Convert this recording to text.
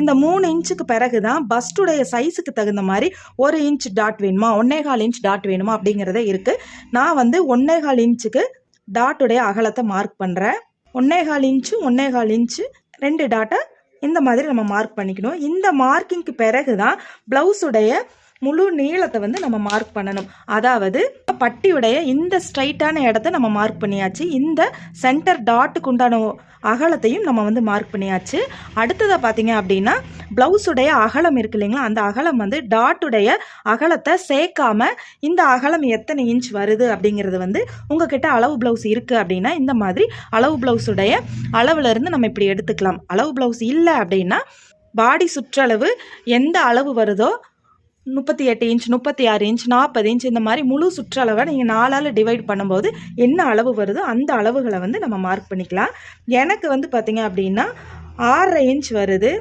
இந்த மூணு இன்ச்சுக்கு பிறகு தான் பஸ்டுடைய சைஸுக்கு தகுந்த மாதிரி ஒரு இன்ச் டாட் வேணுமா? ஒன்னேகால் இன்ச் டாட் வேணுமா? அப்படிங்கிறதே இருக்குது நான் வந்து ஒன்னேகால் இன்ச்சுக்கு டாட்டுடைய அகலத்தை மார்க் பண்ணுறேன் ஒன்னேகால் இன்ச்சு ஒன்னேகால் இன்ச்சு ரெண்டு டாட்டை இந்த மாதிரி நம்ம மார்க் பண்ணிக்கணும். இந்த மார்க்கிங்க்கு பிறகு தான் ப்ளவுஸுடைய முழு நீளத்தை வந்து நம்ம மார்க் பண்ணணும். அதாவது பட்டியுடைய இந்த ஸ்ட்ரைட்டான இடத்த நம்ம மார்க் பண்ணியாச்சு. இந்த சென்டர் டாட்டுக்கு உண்டான அகலத்தையும் நம்ம வந்து மார்க் பண்ணியாச்சு. அடுத்ததாக பார்த்தீங்க அப்படின்னா ப்ளவுஸுடைய அகலம் இருக்கு இல்லைங்களா? அந்த அகலம் வந்து டாட்டுடைய அகலத்தை சேர்க்காம இந்த அகலம் எத்தனை இன்ச் வருது அப்படிங்கிறது வந்து உங்ககிட்ட அளவு ப்ளவுஸ் இருக்குது அப்படின்னா இந்த மாதிரி அளவு ப்ளவுஸுடைய அளவுலேருந்து நம்ம இப்படி எடுத்துக்கலாம். அளவு ப்ளவுஸ் இல்லை அப்படின்னா பாடி சுற்றளவு எந்த அளவு வருதோ முப்பத்தி எட்டு இன்ச் முப்பத்தி ஆறு இன்ச் நாற்பது இன்ச் இந்த மாதிரி முழு சுற்றளவை நீங்கள் நாலால் டிவைட் பண்ணும்போது என்ன அளவு வருதோ அந்த அளவுகளை வந்து நம்ம மார்க் பண்ணிக்கலாம். எனக்கு வந்து பார்த்திங்க அப்படின்னா ஆறரை இன்ச் வருது.